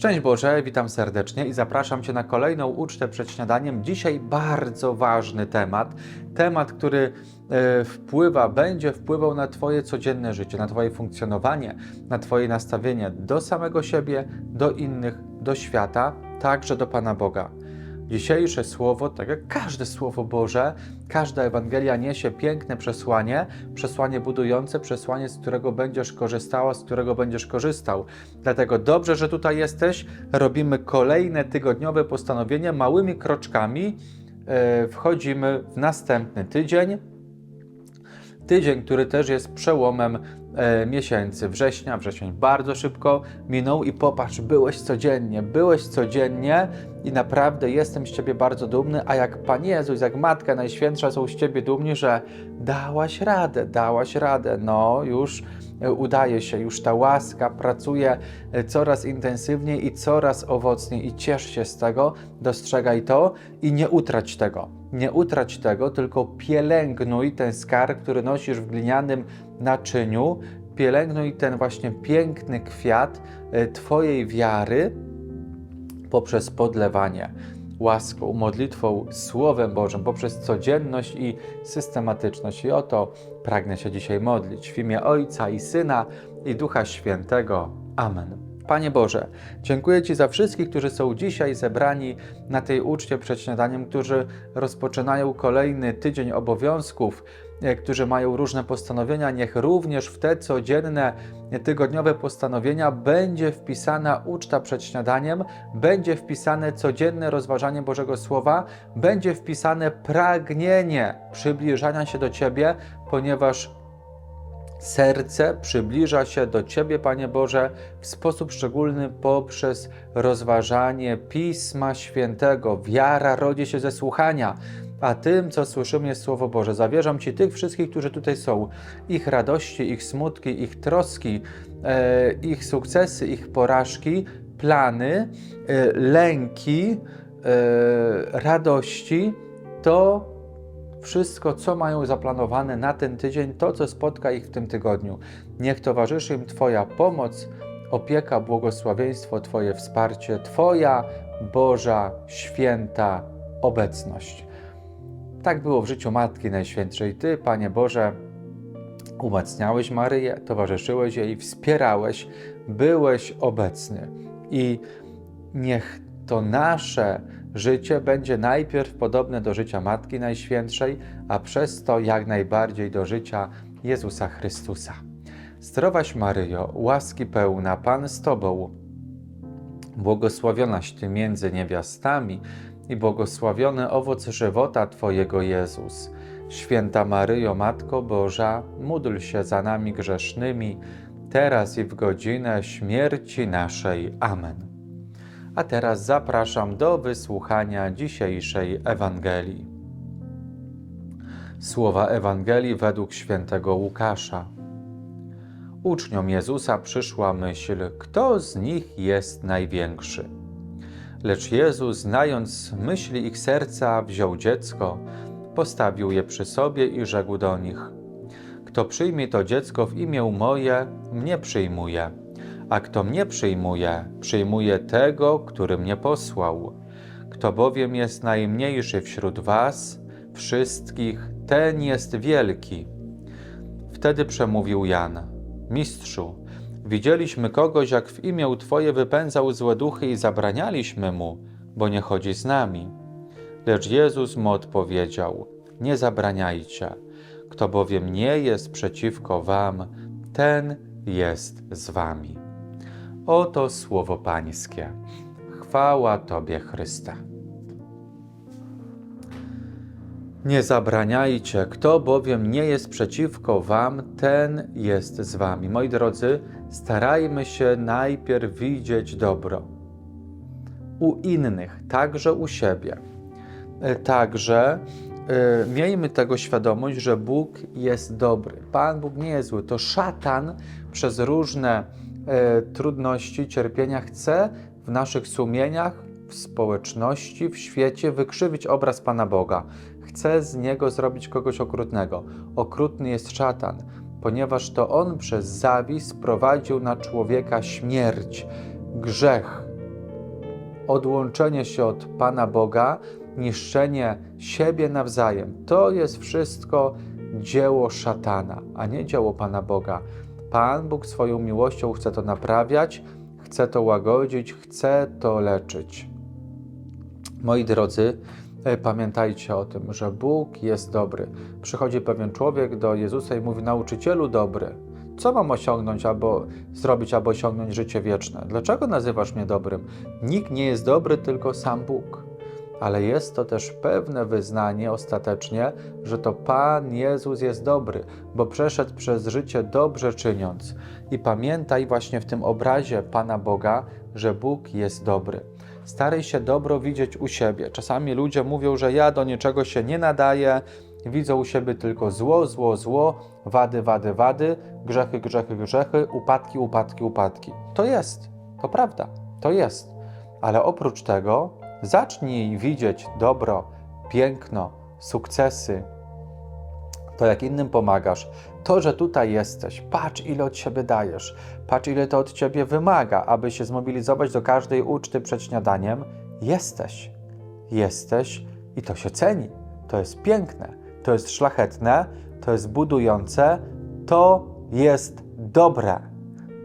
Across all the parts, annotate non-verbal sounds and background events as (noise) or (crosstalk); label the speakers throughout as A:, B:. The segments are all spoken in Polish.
A: Szczęść Boże, witam serdecznie i zapraszam Cię na kolejną ucztę przed śniadaniem. Dzisiaj bardzo ważny temat, temat, który e, wpływa, będzie wpływał na Twoje codzienne życie, na Twoje funkcjonowanie, na Twoje nastawienie do samego siebie, do innych, do świata, także do Pana Boga. Dzisiejsze słowo, tak jak każde słowo Boże, każda Ewangelia niesie piękne przesłanie, przesłanie budujące, przesłanie, z którego będziesz korzystała, z którego będziesz korzystał. Dlatego dobrze, że tutaj jesteś. Robimy kolejne tygodniowe postanowienie małymi kroczkami. e, Wchodzimy w następny tydzień. Tydzień, który też jest przełomem miesięcy września. Wrzesień bardzo szybko minął i popatrz, byłeś codziennie, byłeś codziennie i naprawdę jestem z Ciebie bardzo dumny, a jak Pan Jezus, jak Matka Najświętsza są z Ciebie dumni, że dałaś radę, dałaś radę, no już e, udaje się, już ta łaska pracuje e, coraz intensywniej i coraz owocniej i ciesz się z tego, dostrzegaj to i nie utrać tego. Nie utrać tego, tylko pielęgnuj ten skarb, który nosisz w glinianym naczyniu, pielęgnuj ten właśnie piękny kwiat e, Twojej wiary, poprzez podlewanie łaską, modlitwą, Słowem Bożym, poprzez codzienność i systematyczność. I o to pragnę się dzisiaj modlić. W imię Ojca i Syna i Ducha Świętego. Amen. Panie Boże, dziękuję Ci za wszystkich, którzy są dzisiaj zebrani na tej uczcie przed śniadaniem, którzy rozpoczynają kolejny tydzień obowiązków, e, którzy mają różne postanowienia. Niech również w te codzienne, tygodniowe postanowienia będzie wpisana uczta przed śniadaniem, będzie wpisane codzienne rozważanie Bożego Słowa, będzie wpisane pragnienie przybliżania się do Ciebie, ponieważ serce przybliża się do Ciebie, Panie Boże, w sposób szczególny poprzez rozważanie Pisma Świętego. Wiara rodzi się ze słuchania, a tym, co słyszymy, jest Słowo Boże. Zawierzam Ci tych wszystkich, którzy tutaj są, ich radości, ich smutki, ich troski, e, ich sukcesy, ich porażki, plany, e, lęki, e, radości, to wszystko, co mają zaplanowane na ten tydzień, to, co spotka ich w tym tygodniu. Niech towarzyszy im Twoja pomoc, opieka, błogosławieństwo, Twoje wsparcie, Twoja Boża, święta obecność. Tak było w życiu Matki Najświętszej. Ty, Panie Boże, umacniałeś Maryję, towarzyszyłeś jej, wspierałeś, byłeś obecny. I niech to nasze życie będzie najpierw podobne do życia Matki Najświętszej, a przez to jak najbardziej do życia Jezusa Chrystusa. Zdrowaś Maryjo, łaski pełna, Pan z Tobą, błogosławionaś Ty między niewiastami i błogosławiony owoc żywota Twojego Jezus. Święta Maryjo, Matko Boża, módl się za nami grzesznymi, teraz i w godzinę śmierci naszej. Amen. A teraz zapraszam do wysłuchania dzisiejszej Ewangelii. Słowa Ewangelii według świętego Łukasza. Uczniom Jezusa przyszła myśl, kto z nich jest największy. Lecz Jezus, znając myśli ich serca, wziął dziecko, postawił je przy sobie i rzekł do nich: Kto przyjmie to dziecko w imię moje, mnie przyjmuje a kto mnie przyjmuje, przyjmuje tego, który mnie posłał. Kto bowiem jest najmniejszy wśród was, wszystkich, ten jest wielki. Wtedy przemówił Jan: Mistrzu, widzieliśmy kogoś, jak w imię Twoje wypędzał złe duchy i zabranialiśmy mu, bo nie chodzi z nami. Lecz Jezus mu odpowiedział: Nie zabraniajcie. Kto bowiem nie jest przeciwko wam, ten jest z wami. Oto słowo Pańskie. Chwała Tobie, Chryste. Nie zabraniajcie, kto bowiem nie jest przeciwko Wam, ten jest z Wami. Moi drodzy, starajmy się najpierw widzieć dobro u innych, także u siebie. Także y, miejmy tego świadomość, że Bóg jest dobry. Pan Bóg nie jest zły. To szatan przez różne e, trudności, cierpienia chce w naszych sumieniach, w społeczności, w świecie wykrzywić obraz Pana Boga. Chce z niego zrobić kogoś okrutnego. Okrutny jest szatan, ponieważ to on przez zawis prowadził na człowieka śmierć, grzech, odłączenie się od Pana Boga, niszczenie siebie nawzajem. To jest wszystko dzieło szatana, a nie dzieło Pana Boga. Pan Bóg swoją miłością chce to naprawiać, chce to łagodzić, chce to leczyć. Moi drodzy, e, pamiętajcie o tym, że Bóg jest dobry. Przychodzi pewien człowiek do Jezusa i mówi: Nauczycielu dobry, co mam osiągnąć albo zrobić, aby osiągnąć życie wieczne? Dlaczego nazywasz mnie dobrym? Nikt nie jest dobry, tylko sam Bóg. Ale jest to też pewne wyznanie ostatecznie, że to Pan Jezus jest dobry, bo przeszedł przez życie dobrze czyniąc. I pamiętaj właśnie w tym obrazie Pana Boga, że Bóg jest dobry. Staraj się dobro widzieć u siebie. Czasami ludzie mówią, że ja do niczego się nie nadaję, widzą u siebie tylko zło, zło, zło, wady, wady, wady, grzechy, grzechy, grzechy, upadki, upadki, upadki. To jest, to prawda, to jest. Ale oprócz tego zacznij widzieć dobro, piękno, sukcesy, to jak innym pomagasz, to, że tutaj jesteś, patrz ile od siebie dajesz, patrz ile to od ciebie wymaga, aby się zmobilizować do każdej uczty przed śniadaniem, jesteś. Jesteś i to się ceni. To jest piękne, to jest szlachetne, to jest budujące, to jest dobre.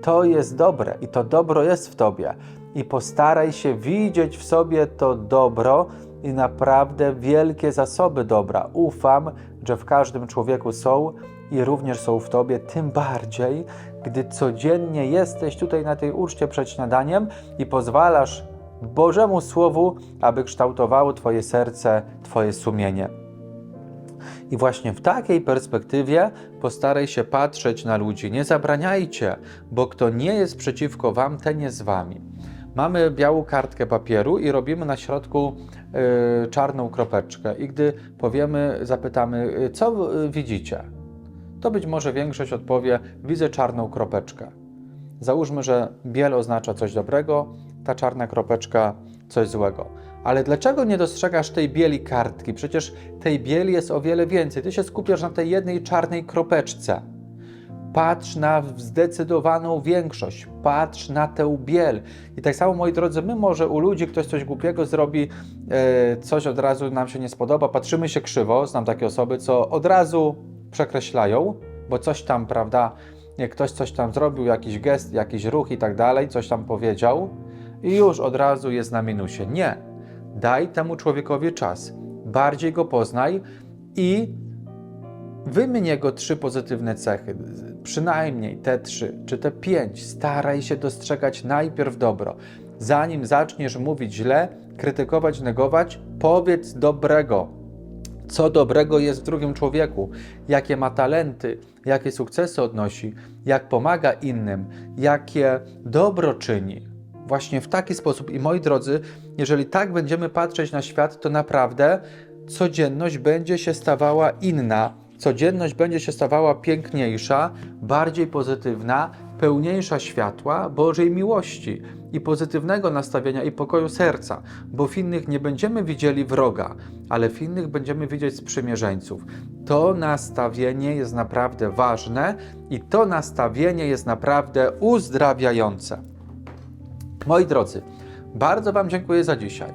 A: To jest dobre i to dobro jest w tobie. I postaraj się widzieć w sobie to dobro i naprawdę wielkie zasoby dobra. Ufam, że w każdym człowieku są i również są w tobie, tym bardziej, gdy codziennie jesteś tutaj na tej uczcie przed śniadaniem i pozwalasz Bożemu Słowu, aby kształtowało Twoje serce, Twoje sumienie. I właśnie w takiej perspektywie postaraj się patrzeć na ludzi. Nie zabraniajcie, bo kto nie jest przeciwko Wam, ten jest z Wami. Mamy białą kartkę papieru i robimy na środku y, czarną kropeczkę. I gdy powiemy, zapytamy, y, co y, widzicie, to być może większość odpowie: Widzę czarną kropeczkę. Załóżmy, że biel oznacza coś dobrego, ta czarna kropeczka coś złego. Ale dlaczego nie dostrzegasz tej bieli kartki? Przecież tej bieli jest o wiele więcej. Ty się skupiasz na tej jednej czarnej kropeczce. Patrz na zdecydowaną większość, patrz na tę biel. I tak samo, moi drodzy, my może u ludzi ktoś coś głupiego zrobi, e, coś od razu nam się nie spodoba, patrzymy się krzywo, znam takie osoby, co od razu przekreślają, bo coś tam, prawda, ktoś coś tam zrobił, jakiś gest, jakiś ruch i tak dalej, coś tam powiedział i już od razu jest na minusie. Nie. Daj temu człowiekowi czas, bardziej go poznaj i wymień jego trzy pozytywne cechy, przynajmniej te trzy czy te pięć. Staraj się dostrzegać najpierw dobro. Zanim zaczniesz mówić źle, krytykować, negować, powiedz dobrego. Co dobrego jest w drugim człowieku, jakie ma talenty, jakie sukcesy odnosi, jak pomaga innym, jakie dobro czyni. Właśnie w taki sposób. I moi drodzy, jeżeli tak będziemy patrzeć na świat, to naprawdę codzienność będzie się stawała inna, codzienność będzie się stawała piękniejsza, bardziej pozytywna, pełniejsza światła Bożej miłości i pozytywnego nastawienia i pokoju serca, bo w innych nie będziemy widzieli wroga, ale w innych będziemy widzieć sprzymierzeńców. To nastawienie jest naprawdę ważne i to nastawienie jest naprawdę uzdrawiające. Moi drodzy, bardzo Wam dziękuję za dzisiaj.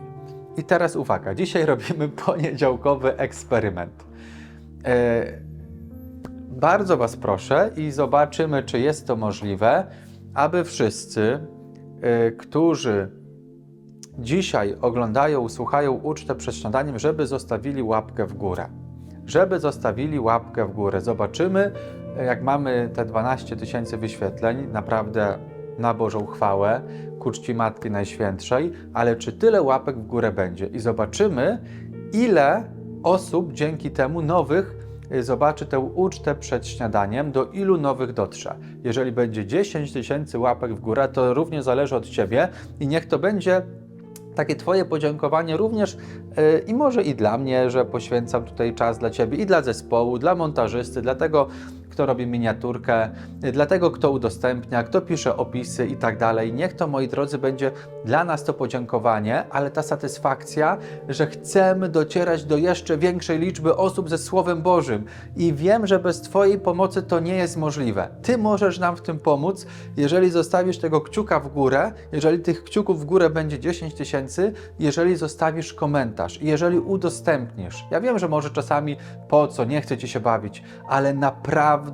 A: I teraz uwaga, dzisiaj robimy (laughs) poniedziałkowy eksperyment. E, bardzo Was proszę i zobaczymy, czy jest to możliwe, aby wszyscy, e, którzy dzisiaj oglądają, słuchają ucztę przed śniadaniem, żeby zostawili łapkę w górę. Żeby zostawili łapkę w górę. Zobaczymy, e, jak mamy te 12 tysięcy wyświetleń, naprawdę na Bożą chwałę, ku czci Matki Najświętszej, ale czy tyle łapek w górę będzie? I zobaczymy, ile osób dzięki temu nowych y, zobaczy tę ucztę przed śniadaniem, do ilu nowych dotrze. Jeżeli będzie 10 tysięcy łapek w górę, to również zależy od Ciebie i niech to będzie takie Twoje podziękowanie również yy, i może i dla mnie, że poświęcam tutaj czas dla Ciebie i dla zespołu, dla montażysty, dla tego, kto robi miniaturkę, dla tego, kto udostępnia, kto pisze opisy i tak dalej. Niech to, moi drodzy, będzie dla nas to podziękowanie, ale ta satysfakcja, że chcemy docierać do jeszcze większej liczby osób ze Słowem Bożym. I wiem, że bez Twojej pomocy to nie jest możliwe. Ty możesz nam w tym pomóc, jeżeli zostawisz tego kciuka w górę, jeżeli tych kciuków w górę będzie 10 tysięcy, jeżeli zostawisz komentarz, jeżeli udostępnisz. Ja wiem, że może czasami po co, nie chce Ci się bawić, ale naprawdę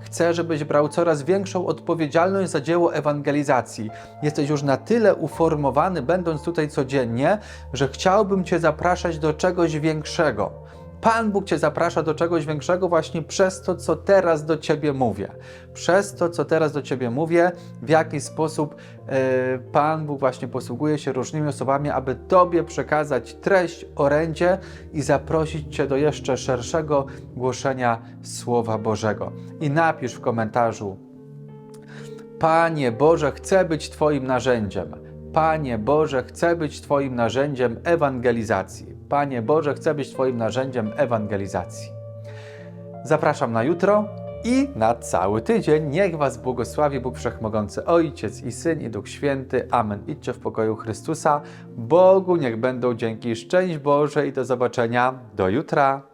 A: chcę, żebyś brał coraz większą odpowiedzialność za dzieło ewangelizacji. Jesteś już na tyle uformowany, będąc tutaj codziennie, że chciałbym Cię zapraszać do czegoś większego. Pan Bóg Cię zaprasza do czegoś większego właśnie przez to, co teraz do Ciebie mówię. Przez to, co teraz do Ciebie mówię, w jaki sposób e, Pan Bóg właśnie posługuje się różnymi osobami, aby Tobie przekazać treść, orędzie i zaprosić Cię do jeszcze szerszego głoszenia Słowa Bożego. I napisz w komentarzu, Panie Boże, chcę być Twoim narzędziem. Panie Boże, chcę być Twoim narzędziem ewangelizacji. Panie Boże, chcę być Twoim narzędziem ewangelizacji. Zapraszam na jutro i na cały tydzień. Niech Was błogosławi Bóg Wszechmogący Ojciec i Syn i Duch Święty. Amen. Idźcie w pokoju Chrystusa. Bogu niech będą dzięki. Szczęść Boże i do zobaczenia. Do jutra.